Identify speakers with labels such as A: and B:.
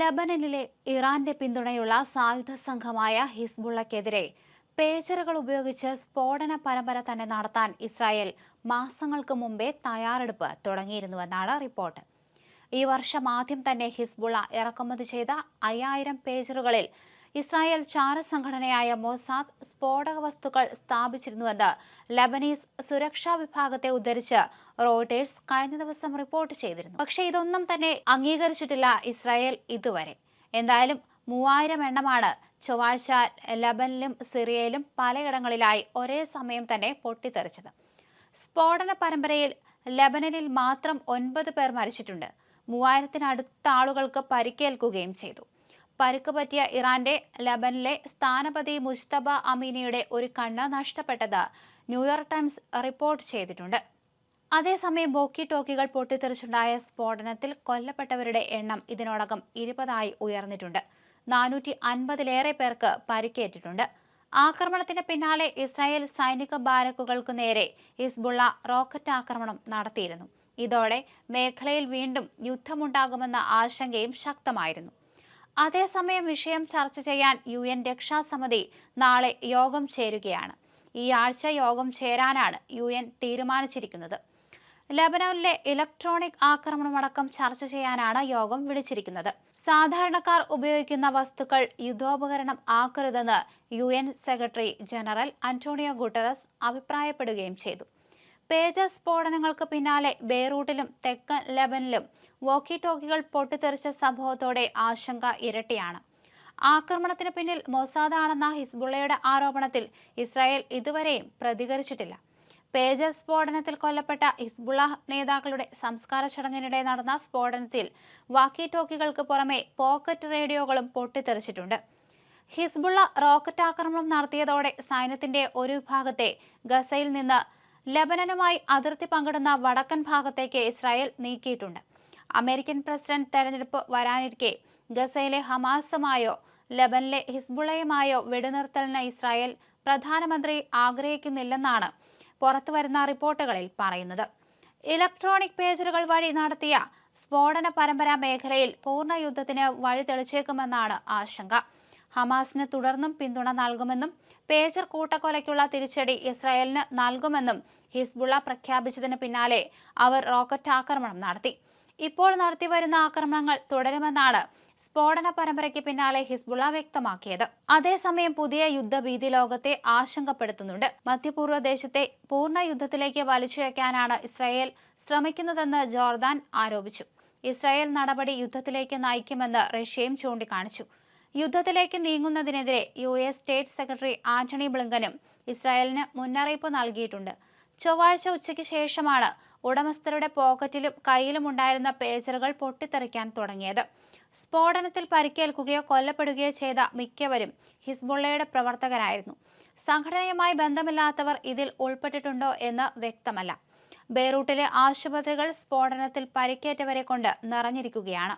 A: ലബനനിലെ ഇറാന്റെ പിന്തുണയുള്ള സായുധ സംഘമായ ഹിസ്ബുള്ളക്കെതിരെ പേച്ചറുകൾ ഉപയോഗിച്ച് സ്ഫോടന പരമ്പര തന്നെ നടത്താൻ ഇസ്രായേൽ മാസങ്ങൾക്ക് മുമ്പേ തയ്യാറെടുപ്പ് തുടങ്ങിയിരുന്നുവെന്നാണ് റിപ്പോർട്ട്. ഈ വർഷം ആദ്യം തന്നെ ഹിസ്ബുള്ള ഇറക്കുമതി ചെയ്ത അയ്യായിരം പേജറുകളിൽ ഇസ്രായേൽ ചാരസംഘടനയായ മൊസാദ് സ്ഫോടക വസ്തുക്കൾ സ്ഥാപിച്ചിരുന്നുവെന്ന് ലബനീസ് സുരക്ഷാ വിഭാഗത്തെ ഉദ്ധരിച്ച് റോയിട്ടേഴ്സ് കഴിഞ്ഞ ദിവസം റിപ്പോർട്ട് ചെയ്തിരുന്നു. പക്ഷേ ഇതൊന്നും തന്നെ അംഗീകരിച്ചിട്ടില്ല ഇസ്രായേൽ ഇതുവരെ. എന്തായാലും മൂവായിരം എണ്ണമാണ് ചൊവ്വാഴ്ച ലബനിലും സിറിയയിലും പലയിടങ്ങളിലായി ഒരേ സമയം തന്നെ പൊട്ടിത്തെറിച്ചത്. സ്ഫോടന പരമ്പരയിൽ ലബനനിൽ മാത്രം ഒൻപത് പേർ മരിച്ചിട്ടുണ്ട്. മൂവായിരത്തിനടുത്ത ആളുകൾക്ക് പരിക്കേൽക്കുകയും ചെയ്തു. പരുക്ക് പറ്റിയ ഇറാന്റെ ലബനിലെ സ്ഥാനപതി മുസ്തബ അമീനയുടെ ഒരു കണ്ണ് നഷ്ടപ്പെട്ടത് ന്യൂയോർക്ക് ടൈംസ് റിപ്പോർട്ട് ചെയ്തിട്ടുണ്ട്. അതേസമയം ബോക്കി ടോക്കികൾ പൊട്ടിത്തെറിച്ചുണ്ടായ സ്ഫോടനത്തിൽ കൊല്ലപ്പെട്ടവരുടെ എണ്ണം ഇതിനോടകം ഇരുപതായി ഉയർന്നിട്ടുണ്ട്. നാനൂറ്റി അൻപതിലേറെ പേർക്ക് പരിക്കേറ്റിട്ടുണ്ട്. ആക്രമണത്തിന് പിന്നാലെ ഇസ്രായേൽ സൈനിക ബാരക്കുകൾക്ക് നേരെ ഹിസ്ബുള്ള റോക്കറ്റ് ആക്രമണം നടത്തിയിരുന്നു. ഇതോടെ മേഖലയിൽ വീണ്ടും യുദ്ധമുണ്ടാകുമെന്ന ആശങ്കയും ശക്തമായിരുന്നു. അതേസമയം വിഷയം ചർച്ച ചെയ്യാൻ യു എൻ രക്ഷാസമിതി നാളെ യോഗം ചേരുകയാണ്. ഈ ആഴ്ച യോഗം ചേരാനാണ് യു എൻ തീരുമാനിച്ചിരിക്കുന്നത്. ലബനോനിലെ ഇലക്ട്രോണിക് ആക്രമണമടക്കം ചർച്ച ചെയ്യാനാണ് യോഗം വിളിച്ചിരിക്കുന്നത്. സാധാരണക്കാർ ഉപയോഗിക്കുന്ന വസ്തുക്കൾ യുദ്ധോപകരണം ആക്കരുതെന്ന് U secretary general Antonio Guterres അഭിപ്രായപ്പെടുകയും ചെയ്തു. പേജ സ്ഫോടനങ്ങൾക്ക് പിന്നാലെ ബെയ്റൂട്ടിലും തെക്കൻ ലെബനിലും വോക്കി ടോക്കികൾ പൊട്ടിത്തെറിച്ച സംഭവത്തോടെ ആശങ്ക ഇരട്ടിയാണ്. ആക്രമണത്തിന് പിന്നിൽ മൊസാദാണെന്ന ഹിസ്ബുള്ളയുടെ ആരോപണത്തിൽ ഇസ്രായേൽ ഇതുവരെയും പ്രതികരിച്ചിട്ടില്ല. പേജ സ്ഫോടനത്തിൽ കൊല്ലപ്പെട്ട ഹിസ്ബുള്ള നേതാക്കളുടെ സംസ്കാര ചടങ്ങിനിടെ നടന്ന സ്ഫോടനത്തിൽ വാക്കി ടോക്കികൾക്ക് പുറമെ പോക്കറ്റ് റേഡിയോകളും പൊട്ടിത്തെറിച്ചിട്ടുണ്ട്. ഹിസ്ബുള്ള റോക്കറ്റ് ആക്രമണം നടത്തിയതോടെ സൈന്യത്തിന്റെ ഒരു വിഭാഗത്തെ ഗസയിൽ നിന്ന് ലബനനുമായി അതിർത്തി പങ്കിടുന്ന വടക്കൻ ഭാഗത്തേക്ക് ഇസ്രായേൽ നീക്കിയിട്ടുണ്ട്. അമേരിക്കൻ പ്രസിഡന്റ് തെരഞ്ഞെടുപ്പ് വരാനിരിക്കെ ഗസയിലെ ഹമാസുമായോ ലബനിലെ ഹിസ്ബുളയുമായോ വെടിനിർത്തലിന് ഇസ്രായേൽ പ്രധാനമന്ത്രി ആഗ്രഹിക്കുന്നില്ലെന്നാണ് പുറത്തുവരുന്ന റിപ്പോർട്ടുകളിൽ പറയുന്നത്. ഇലക്ട്രോണിക് പേജറുകൾ വഴി നടത്തിയ സ്ഫോടന പരമ്പര മേഖലയിൽ പൂർണ യുദ്ധത്തിന് വഴി തെളിച്ചേക്കുമെന്നാണ് ആശങ്ക. ഹമാസിന് തുടർന്നും പിന്തുണ നൽകുമെന്നും പേജർ കൂട്ടക്കൊലയ്ക്കുള്ള തിരിച്ചടി ഇസ്രായേലിന് നൽകുമെന്നും ഹിസ്ബുള്ള പ്രഖ്യാപിച്ചതിന് പിന്നാലെ അവർ റോക്കറ്റ് ആക്രമണം നടത്തി. ഇപ്പോൾ നടത്തിവരുന്ന ആക്രമണങ്ങൾ തുടരുമെന്നാണ് സ്ഫോടന പരമ്പരയ്ക്ക് പിന്നാലെ ഹിസ്ബുള്ള വ്യക്തമാക്കിയത്. അതേസമയം പുതിയ യുദ്ധഭീതി ലോകത്തെ ആശങ്കപ്പെടുത്തുന്നുണ്ട്. മധ്യപൂർവ ദേശത്തെ പൂർണ യുദ്ധത്തിലേക്ക് വലിച്ചിഴക്കാനാണ് ഇസ്രായേൽ ശ്രമിക്കുന്നതെന്ന് ജോർദാൻ ആരോപിച്ചു. ഇസ്രായേൽ നടപടി യുദ്ധത്തിലേക്ക് നയിക്കുമെന്ന് റഷ്യയും ചൂണ്ടിക്കാണിച്ചു. യുദ്ധത്തിലേക്ക് നീങ്ങുന്നതിനെതിരെ U S state secretary Antony ബ്ലിങ്കനും ഇസ്രായേലിന് മുന്നറിയിപ്പ് നൽകിയിട്ടുണ്ട്. ചൊവ്വാഴ്ച ഉച്ചയ്ക്ക് ശേഷമാണ് ഉടമസ്ഥരുടെ പോക്കറ്റിലും കയ്യിലും ഉണ്ടായിരുന്ന പേജറുകൾ പൊട്ടിത്തെറിക്കാൻ തുടങ്ങിയത്. സ്ഫോടനത്തിൽ പരിക്കേൽക്കുകയോ കൊല്ലപ്പെടുകയോ ചെയ്ത മിക്കവരും ഹിസ്ബുള്ളയുടെ പ്രവർത്തകരായിരുന്നു. സംഘടനയുമായി ബന്ധമില്ലാത്തവർ ഇതിൽ ഉൾപ്പെട്ടിട്ടുണ്ടോ എന്ന് വ്യക്തമല്ല. ബെയ്റൂട്ടിലെ ആശുപത്രികൾ സ്ഫോടനത്തിൽ പരിക്കേറ്റവരെ കൊണ്ട് നിറഞ്ഞിരിക്കുകയാണ്.